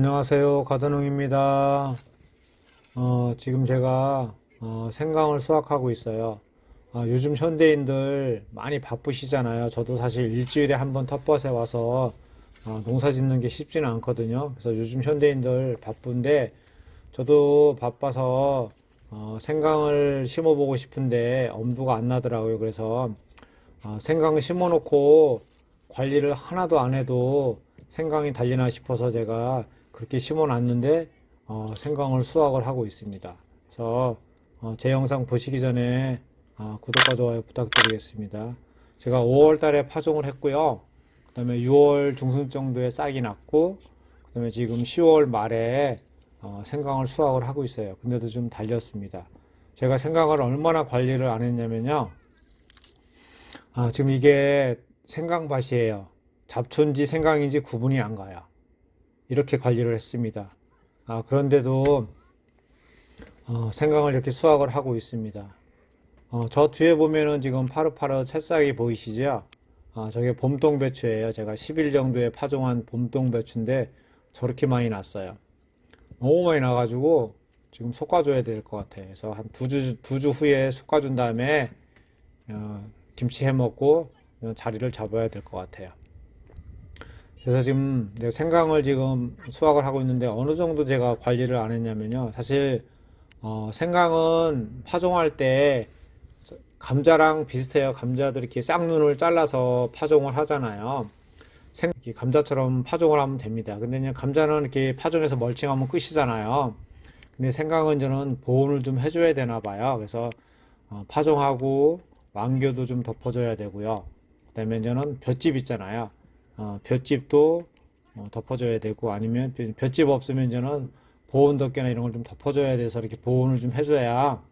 안녕하세요. 가드농입니다. 어, 지금 제가 어, 생강을 수확하고 있어요. 아, 요즘 현대인들 많이 바쁘시잖아요. 저도 사실 일주일에 한 번 텃밭에 와서 아, 농사 짓는 게 쉽지는 않거든요. 그래서 요즘 현대인들 바쁜데 저도 바빠서 어, 생강을 심어 보고 싶은데 엄두가 안 나더라고요. 그래서 아, 생강 심어 놓고 관리를 하나도 안 해도 생강이 달리나 싶어서 제가 그렇게 심어놨는데 어, 생강을 수확을 하고 있습니다. 그래서 어, 제 영상 보시기 전에 아, 구독과 좋아요 부탁드리겠습니다. 제가 5월 달에 파종을 했고요. 그 다음에 6월 중순 정도에 싹이 났고, 그 다음에 지금 10월 말에 어, 생강을 수확을 하고 있어요. 근데도 좀 달렸습니다. 제가 생강을 얼마나 관리를 안 했냐면요. 아, 지금 이게 생강밭이에요. 잡초인지 생강인지 구분이 안 가요. 이렇게 관리를 했습니다. 아, 그런데도 어, 생강을 이렇게 수확을 하고 있습니다. 어, 저 뒤에 보면은 지금 파릇파릇 새싹이 보이시죠? 아, 저게 봄동 배추예요. 제가 10일 정도에 파종한 봄동 배추인데 저렇게 많이 났어요. 너무 많이 나가지고 지금 솎아줘야 될 것 같아요. 그래서 한 두 주, 두 주 후에 솎아준 다음에 어, 김치 해 먹고 자리를 잡아야 될 것 같아요. 그래서 지금 생강을 지금 수확을 하고 있는데 어느 정도 제가 관리를 안 했냐면요. 사실 어, 생강은 파종할 때 감자랑 비슷해요. 감자들 이렇게 쌍눈을 잘라서 파종을 하잖아요. 생, 감자처럼 파종을 하면 됩니다. 근데 그냥 감자는 이렇게 파종해서 멀칭하면 끝이잖아요. 근데 생강은 저는 보온을 좀 해줘야 되나 봐요. 그래서 어, 파종하고 완교도 좀 덮어줘야 되고요. 그다음에 저는 볏짚 있잖아요. 어, 볏짚도 어, 덮어줘야 되고 아니면 볏짚 없으면 저는 보온 덮개나 이런 걸 좀 덮어줘야 돼서 이렇게 보온을 좀 해줘야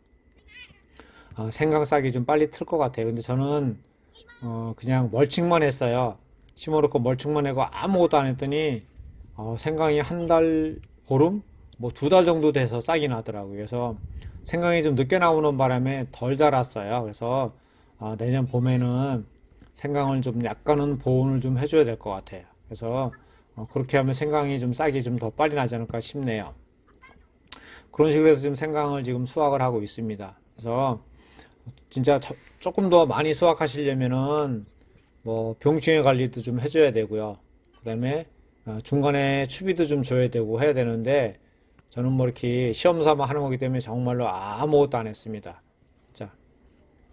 어, 생강 싹이 좀 빨리 틀 것 같아요. 근데 저는 어, 그냥 멀칭만 했어요. 심어놓고 멀칭만 하고 아무것도 안 했더니 어, 생강이 한 달 보름 뭐 두 달 정도 돼서 싹이 나더라고요. 그래서 생강이 좀 늦게 나오는 바람에 덜 자랐어요. 그래서 어, 내년 봄에는 생강을 좀 약간은 보온을 좀 해줘야 될 것 같아요. 그래서 어, 그렇게 하면 생강이 좀 싹이 좀 더 빨리 나지 않을까 싶네요. 그런 식으로 해서 지금 생강을 지금 수확을 하고 있습니다. 그래서 진짜 저- 조금 더 많이 수확하시려면은 뭐 병충해 관리도 좀 해줘야 되고요. 그다음에 어, 중간에 추비도 좀 줘야 되고 해야 되는데 저는 뭐 이렇게 시험 삼아 하는 거기 때문에 정말로 아무것도 안 했습니다. 자,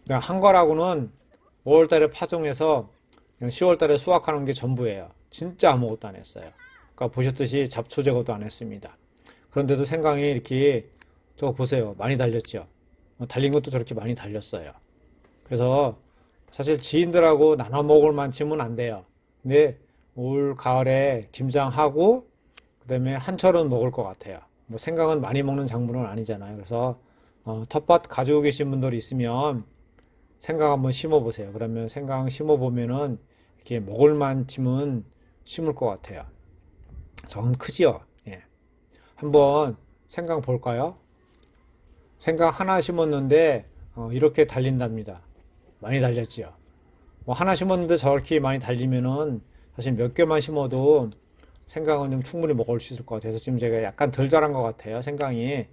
그냥 한 거라고는 5월 달에 파종해서 그냥 10월 달에 수확하는 게 전부예요. 진짜 아무것도 안 했어요. 그러니까 보셨듯이 잡초 제거도 안 했습니다. 그런데도 생강이 이렇게 저거 보세요. 많이 달렸죠. 어, 달린 것도 저렇게 많이 달렸어요. 그래서 사실 지인들하고 나눠 먹을 만치면 안 돼요. 근데 올 가을에 김장하고 그다음에 한철은 먹을 것 같아요. 뭐 생강은 많이 먹는 작물은 아니잖아요. 그래서 어, 텃밭 가지고 계신 분들이 있으면 생강 한번 심어 보세요. 그러면 생강 심어 보면은 이렇게 먹을 만치면 심을 것 같아요. 저건 크지요. 예. 한번 생강 볼까요? 생강 하나 심었는데 어, 이렇게 달린답니다. 많이 달렸지요. 뭐 하나 심었는데 저렇게 많이 달리면은 사실 몇 개만 심어도 생강은 좀 충분히 먹을 수 있을 것 같아서 지금 제가 약간 덜 자란 것 같아요. 생강이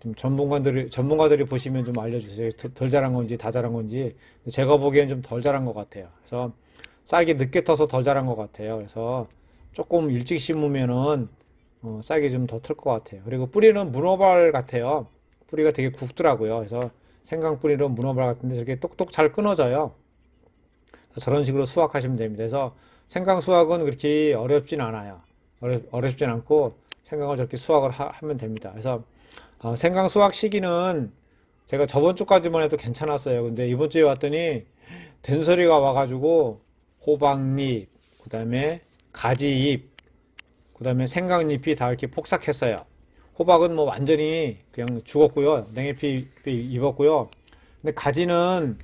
좀 전문가들이 전문가들이 보시면 좀 알려주세요. 덜, 덜 자란 건지 다 자란 건지 제가 보기엔 좀덜 자란 것 같아요. 그래서 싹이 늦게 터서 덜 자란 것 같아요. 그래서 조금 일찍 심으면은 어, 싹이 좀 더 틀 것 같아요. 그리고 뿌리는 문어발 같아요. 뿌리가 되게 굵더라고요. 그래서 생강 뿌리는 문어발 같은데 저렇게 똑똑 잘 끊어져요. 저런 식으로 수확하시면 됩니다. 그래서 생강 수확은 그렇게 어렵진 않아요. 어렵, 어렵진 않고 생강을 저렇게 수확을 하, 면 됩니다. 그래서 어, 생강 수확 시기는 제가 저번 주까지만 해도 괜찮았어요. 근데 이번 주에 왔더니 된소리가 와가지고 호박잎, 그 다음에 가지잎, 그 다음에 생강잎이 다 이렇게 폭삭했어요. 호박은 뭐 완전히 그냥 죽었고요. 냉잎이 입었고요. 근데 가지는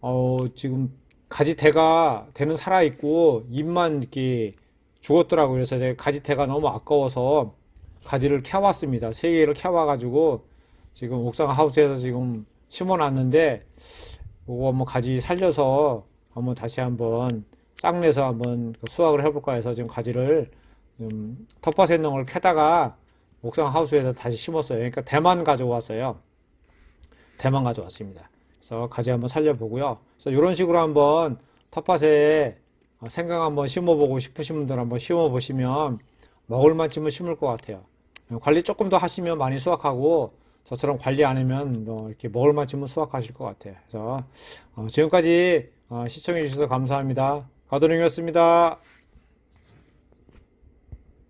어, 지금 가지대가 대는 살아있고 잎만 이렇게 죽었더라고요. 그래서 제가 가지대가 너무 아까워서 가지를 캐왔습니다. 세 개를 캐와가지고 지금 옥상 하우스에서 지금 심어놨는데 그거 한번 가지 살려서 한번 다시 한번 싹내서 한번 그 수확을 해볼까 해서 지금 가지를 음, 텃밭에 있는 걸 캐다가 옥상 하우스에다 다시 심었어요. 그러니까 대만 가져왔어요. 대만 가져왔습니다. 그래서 가지 한번 살려보고요. 그래서 이런 식으로 한번 텃밭에 어, 생강 한번 심어보고 싶으신 분들 한번 심어보시면 먹을 만큼은 심을 것 같아요. 관리 조금 더 하시면 많이 수확하고 저처럼 관리 안 하면 뭐 이렇게 먹을 만큼은 수확하실 것 같아요. 그래서 어, 지금까지 어, 시청해 주셔서 감사합니다. 가도령이었습니다.